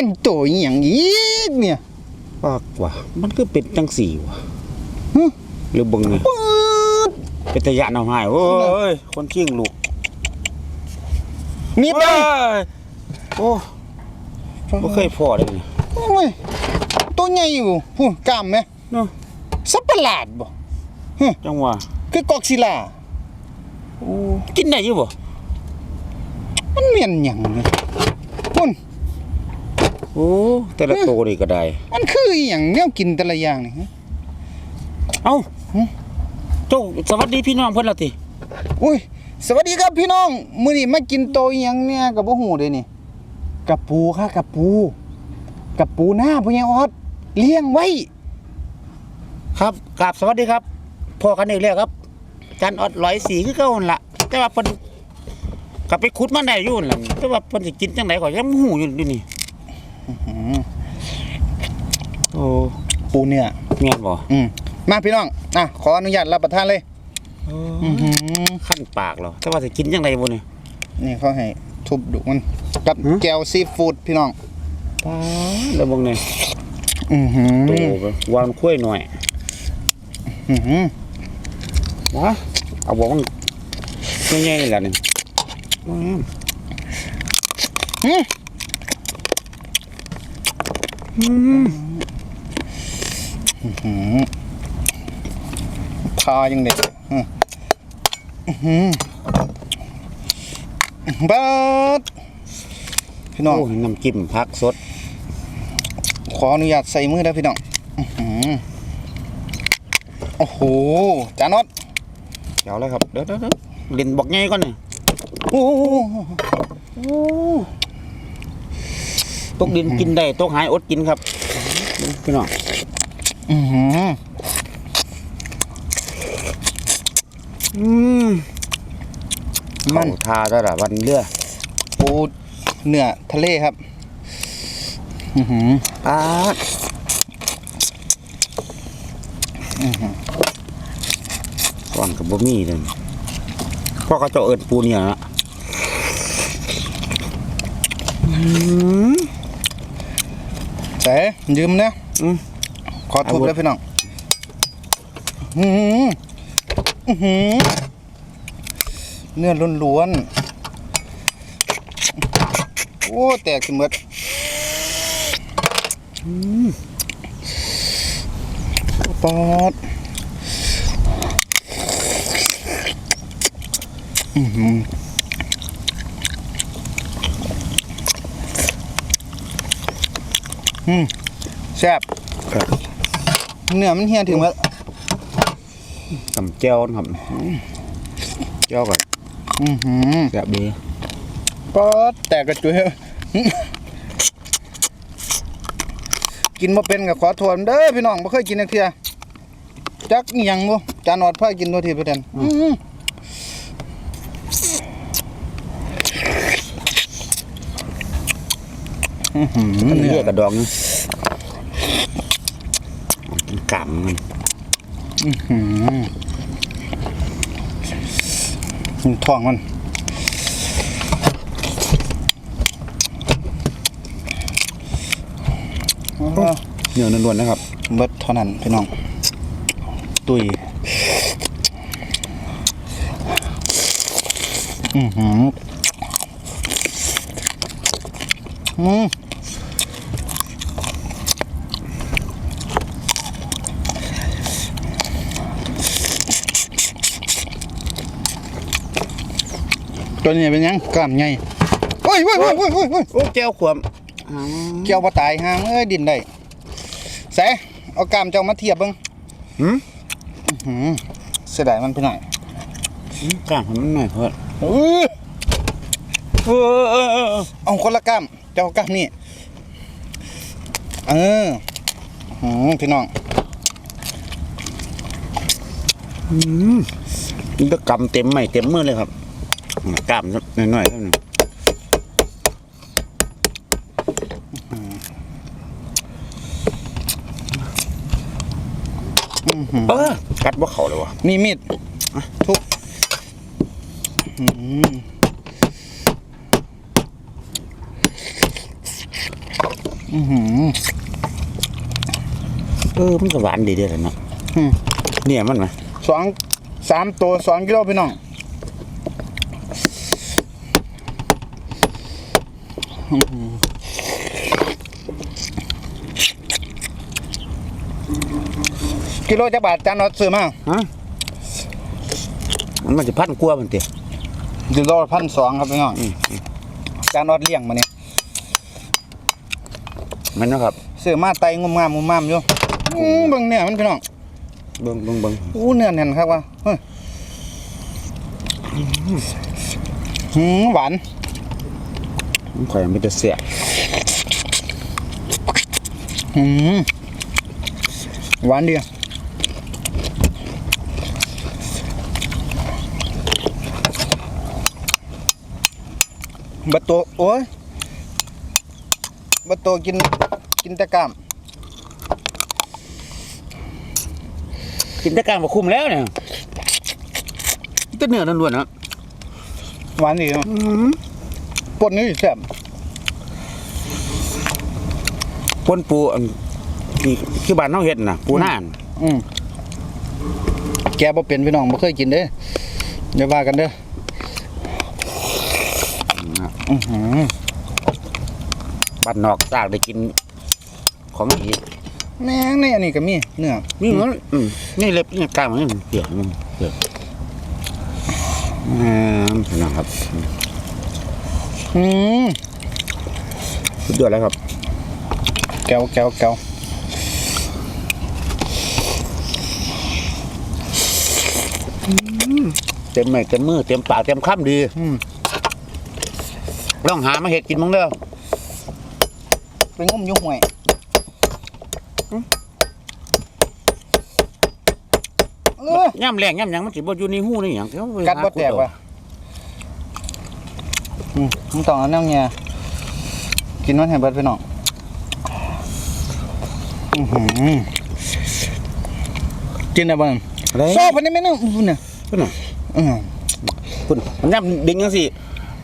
เป็นตัวอหย่างอีกเนี่ยปากว่ามันคือเป็นจังสี่วะหึหรือเบิ่งนี่ปื๊ดเป็นตะยะเอาหายโอ้ยคนขี้งลูกมีดโอ้เลยยโอ้บ่เคยพอเลยนี่โอ้ยตัวใหญ่อยู่พูดกล้ามไหมเนาะสับประหลาดบ่จังหวะคือกอกศิลาโอ้กินได้อยู่บ่มันเมียนหยังเนี่ยพุ่นโอ้แต่ละโตวนี่ก็ได้ มันคืออหย่างแนวกินแต่ละอย่างนี่ฮะเอ้าหึเจ้าสวัสดีพี่น้องเพิ่นและติอุ้ยสวัสดีครับพี่น้องมื้อนี้มากินโตอหยังเนี่ยกับบ่ฮู้เด้นี่กับปูค่ะกับปูกับปูหน้าพ่อใหญ่ออดเลี้ยงไว้ ครับกราบสวัสดีครับพอกันอีกแล้วครับอาจารย์ออดร้อยสีคือเก่าหั่นล่ะ แต่ว่าเพิ่นกลับไปขุดมาได้อยู่นั่นล่ะแต่ว่าเพิ่นสิกินจังไดก็ยังบ่ฮู้อยู่อยู่นี่ โอ้ปูเนื้อแม่นบ่อืมมาพี่น้อง อะ ขออนุญาตรับประทานเลยอื้อหือขั้นปากเหรอแต่ว่าสิกินจังไดบ่นี่นี่เขาให้ทุบดุมันกับฮะแก้วซีฟู้ดพี่น้องปาแล้วบ่นี่อือหือโตไปวางคุ้ยหน่อย อื้อหือวะเอาบ่มันใหญ่ๆแหละนี่อื มหืออืมหือทายังเด็กอื้ออื้อหือบัดพี่น้องน้ำจิ้มผักสด ขออนุญาตใส่มือได้พี่น้องโอ้โห จานอดเดี๋ยวเลยครับ เดี๋ยวเดี๋ยวเดี๋ยวเล่นบอกใหญ่ก่อนนี่โอ้โห ตกดินกินได้ตกหายอดกินครับพี่น้องอื้อหืออืมมันทาระดับวันเรือปูเนื้อทะเลครับ อื้อหือปาดก่อนกับบ่มีเลยพ่อเขาเจะเอิดปูเนี่ยนะอืม แต่ยืมนะอืมขอทุบอาวุธเลยพี่น้องอื้อหืออื้อหือเนื้อล้วนๆ โอ้ แตกสิหมดปอดอื้อ ออืมแซ่บครับเนื้อมันเฮียถึงว่ากับแจ้วนะครับแจ้วกับอือหือแบบดีก็แตกกระจุยกินมาเป็นกับขอโทษเด้อพี่น้องบ่เคยกินนักเทื่อจักอิหยังบ่จานอดพากินตัวทีประเด็นอื้อ ออื้อหือมันเนื้เรีอยกกระดองนะกินกำมันท้องมันอ๋อเนื้อนวลๆนะครับ เบิดเท่านั้นพี่น้อง ตุยอือหืออืม ตัวนี้เป็นหยังกล้ามใหญ่โอ้ยโอ้ยโอ้ยโอ้ยโอ้ยโอ้ยโอ้แก้วขวมอ๋อเกี่ยวบ่ตายห่างเอ้ยดินได้แสเอากล้ามเจ้ามาเทียบเบิ่งหืมหืมเสียดายมันไปหน่อยกล้างมันหน่อยเพื่อนเออเออเออเออเอาคนละกล้ามเจ้ากล้ามนี่เออหืมพี่น้องนี่ก็กำเต็มไม่เต็มมือเลยครับ กล้ามหน่อยๆเท่านั้นเออกัดว่าเขาเลยวะมีมีดทุบหืมอือหือเออ มันก็หวานดีเด้อเนาะอืมเนี่ยมันไหมสองสามตัวสองกิโลพี่น้องอื้อหือ กิโลจะบาทจานอดซื้อมาฮะมันมันจะพันกลัวามันเตะกิโลพันสองครับพี่น้องจานอดเลี้ยงมาเนี่ยมันนะครับซื้อมาไตงุมงามงุมงามอยู่อื้อเบิ่งเนี่ยมันพี่น้องเบิ่งเบิ่งเบิ่งอู้เนื้อแน่นครับว่าเฮ้ยหืมหวานมัน ข่อยมันจะเสียหืมหวานดีบัตโตโอ้ยบัตโตกินกินแต่กล้ามกินแต่กลางบ่คุ้มแล้วเนี่ยแต่เนื้อล้วนๆนะหวานดีเนาะ ปนนี่แซ่บปนปูอันที่ที่บ้านเฮาเฮ็ดน่ะ ปูน่านอืมแกบ่เป็นพี่น้องบ่เคยกินเด้ออย่าว่ากันเด้ออือหือบ้านนอกซากได้กินของดีแม่งในอันนี้ก็มีเนื้อนี่มันอืมนี่เล็บนี่กลางมันเปียกมันเปียกอ่าพี่น้องครับ อืมสุดยอดแล้วครับ แก้วแก้วแก้วเต็มไม้เต็มมือเต็มปากเต็มคำดีอืมลองหามาเห็ดกินมั้งเด้อไปงมอยู่ห้วยเออย่ำแรงย่ำหยังมันสิบ่อยู่ในหูนี่หยังเอาไปกัดบ่หาแตกว่ะ อืมมึงต้องเอาแนวเงี้ยกินมันให้เบิดพี่น้องอือหือกินได้บ่นั่นอะไรซอพันนี้แม่นึงพุ่นน่ะพุ่นน่ะอือพุ่นมันย่ำดึงจังซี่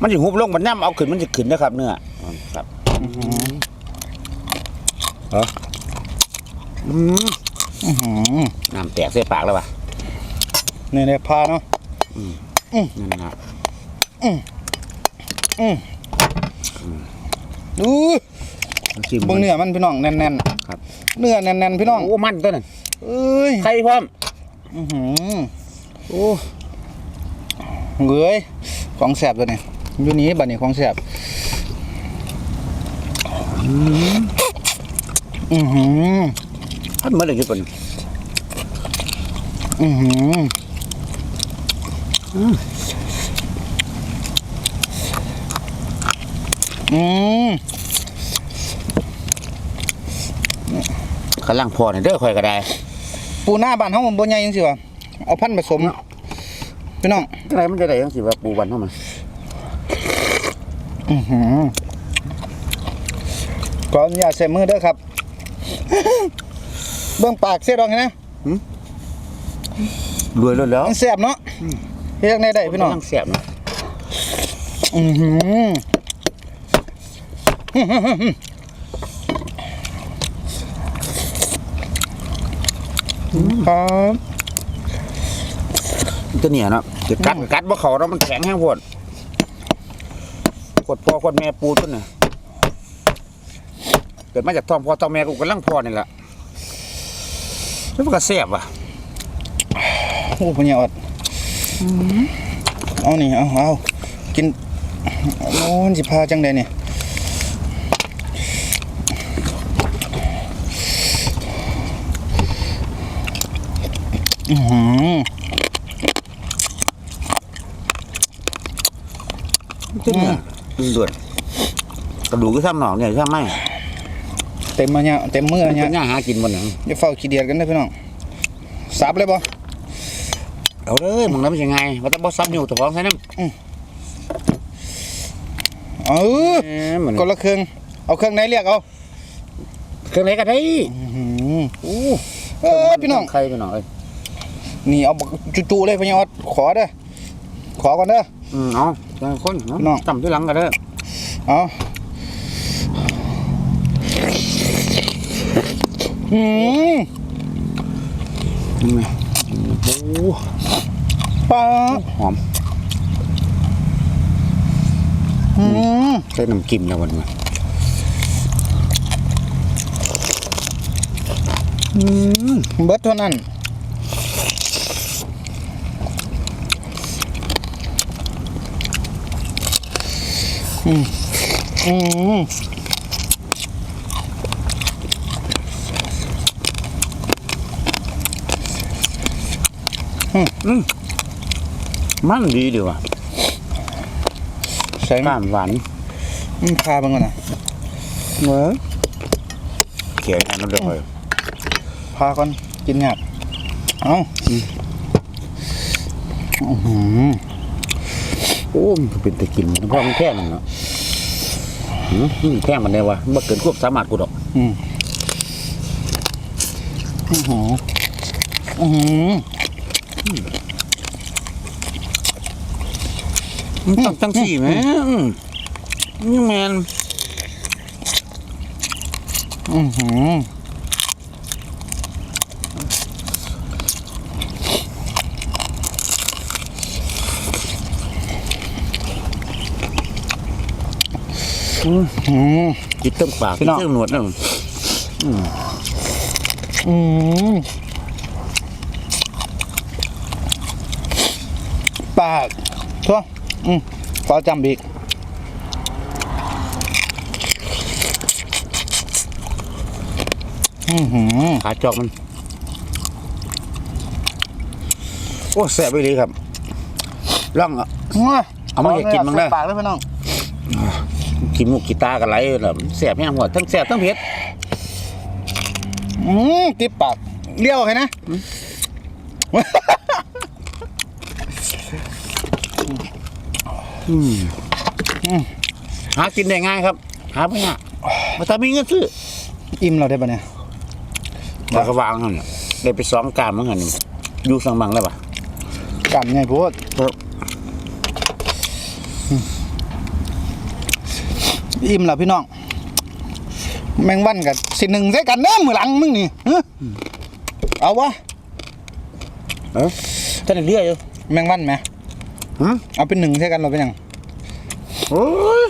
มันสิหุบลงมันย่ำเอาขึ้นมันสิขึ้นนะครับเนื้อครับเหรออืมอื้อหือน้ำแตกใส่ปากแล้วว่ะนี่ได้พาเนาะ นั่นนะ ดูชิมเบิ่งเนื้อมันพี่น้องแน่นๆครับเนื้อแน่นๆพี่น้องโอ้มันตัวนั้นเอ้ยไข่พร้อมอื้อหือโอ้เอ้ยของแสบตัวนี้อยู่นี้บัดนี้ของแสบอือหือพันเมื่อไหร่จะเป็นอือหือ อืมกำลังพอเนี่ยเด้อข่อยก็ได้ ปูหน้าบ้านเฮามันบ่ใหญ่จังซี่วะเอาพันธุ์ผสมพี่น้องจังไรมันจะได้จังสิว่าปูวันเท่ามันอือหือขออนุญาตใส่มือเด้อครับ เบื้องปากเสียดองเห็นไหมรวยแล้วแล้วมันแสบเนาะเรียกในได้พี่น้อง กำลังเสียบเนาะอือหือ ครับตัวเนี่ยเนาะจะกัดกัดบ่เขาเนาะมันแข็งแห้งโพดกดพ่อกดแม่ปูต้นน่ะเกิดมาจากท้องพ่อท้องแม่กูกำลังพอนี่แหละแล้วมันก็แซ่บว่ะโอ้ปัญญาอดเอานี่เอาเอากินโอ้ยสิพาจังใดเนี่ย อือหือตัวเนี่ยด่วนกระดูกก็ซ้ำหนองเนี่ยซ้ำไม่เต็มมาเนี่ยเต็มมือเนี่เนี่ยยหากินบนหนังอย่าเฝ้าขี้เดียดกันนะพี่น้องสับเลยบ่เอาเลยมึงน้ำยังไงว่าแต่บ่ซ้ำอยู่แต่ของใส่น้ำเออเอ้ยมันคนละเครื่องเอาเครื่องไหนเรียกเอาเครื่องไหนก็ได้อื้อหือโอ้เออพี่น้องใครพี่น้องเอ้ย นี่เอาบักจู่ๆเลยพญาอดขอเด้อขอก่อนเด้ออืมเอาจังคนน้อง ต่ำที่หลังก็ได้อเอาอืมนี่ไงโอ้ปลาหอมอืมใส่น้ำจิ้มแล้ววันนี้เบิดเท่านั้น อืมอืมมันดีดีว่ะใส่ก้านหวานอืมพาเบังก่อนนะเนื้อเขียวน้ำเดือดพาก่อนกินยากเอาอื้อหือ โอ้มันเป็นตะกินเพราะมันแท่งมันเนาะหืมนี่แท่งมันได้วะมันบ่เกินควบสามารถกูดอก อืมอื้อหืออื้อหือมันต้องจังสี่ไหมอืมนี่แมนอื้อหืออื้อหือ กินเต็มปากพี่กินน้องเต็มหนวดนั่นอืมปากทั่วอืมขอจำอีกอือหือขาจอกมัน โอ้แสบไปเลยครับร่องอะเอามาให้กินบ้างนะปากเลยพี่น้อง กินหมูกกีตากันไรแบบแสบแห้งหัวทั้งแสบทั้งเผ็ดอืมติบปากเลี้ยวให้นะหากินได้ง่ายครับ หาไม่ยากมาถ้ามีเงินซื้ออิ่มเราได้ปะเนี่ยปากกวางนั่นน่ะได้ไปสองกามมั้งหันอยู่สังบังแล้วปะกำไงพูดครับ อิ่มแล้วพี่น้อง แมงวันกับสิหนึ่งใส่กันเน้อมือหลังมึงนี่ฮะเอาวะเออท่านได้เรียกอยู่แมงวันไหมหืมเอาเป็นหนึ่งใส่กันเราเป็นหยังโอ้ย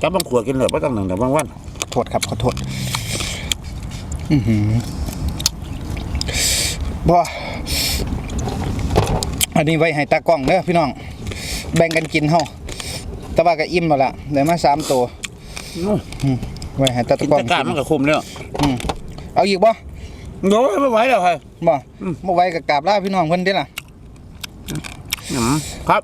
จับบางขวดกินเลยไม่ต้องหนึ่งแต่บางวันโทษครับขอโทษอือหือบ่อันนี้ไว้ให้ตากล้องเด้อพี่น้อง แบ่งกันกินเฮา แต่ว่าก็อิ่มแล้วล่ะได้มาสามตัวไว้ให้ตากินกล้องแตะการมันก็คุมแล้วอืมเอาอีกบ่โอ้ยไม่ไหวแล้วครับบ่บ่ไว้ก็กราบลาพี่น้องเพิ่นเด้ล่ะอืมครับ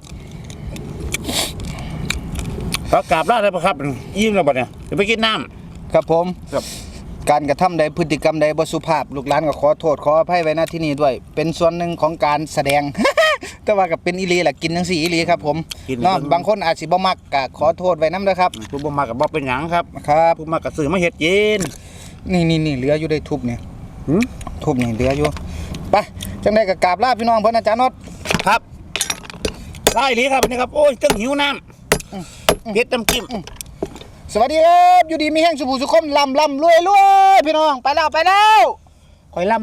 ขอกราบลาได้ปะครับยิ้มแล้วปะเนี่ยจะไปกินน้ครับผมครับการกระทำใดพฤติกรรมใดบ่สุภาพ ลูกหลานก็ขอโทษขออภัยไว้ณที่นี้ด้วย เป็นส่วนหนึ่งของการแสดง แต่ว่าก็เป็นอีหลีแหละกินจังซี่อีหลีครับผมำกิน เนาะบางคนอาจสิบ่มักก็ขอโทษไว้นำเด้อครับ ผู้บ่มากับบ่เป็นหยังครับครับ ผู้มากับสื่อมาเฮ็ดกิน นี่นี่นี่เหลืออยู่ได้ทุบเนี่ยหืม ทุบนี่เหลืออยู่ไปจังไดก็กราบลาพี่น้องเพิ่นอาจารย์นด ครับได้หลีครับอันนี้ครับ โอ้ยจังหิวน้ำเผ็ดน้ำจิ้ม สวัสดีครับ อยู่ดีมีแห้งสุภูสุขมลำลำรวยรวยพี่น้อง ไปแล้ว ไปแล้วคอยล่ำ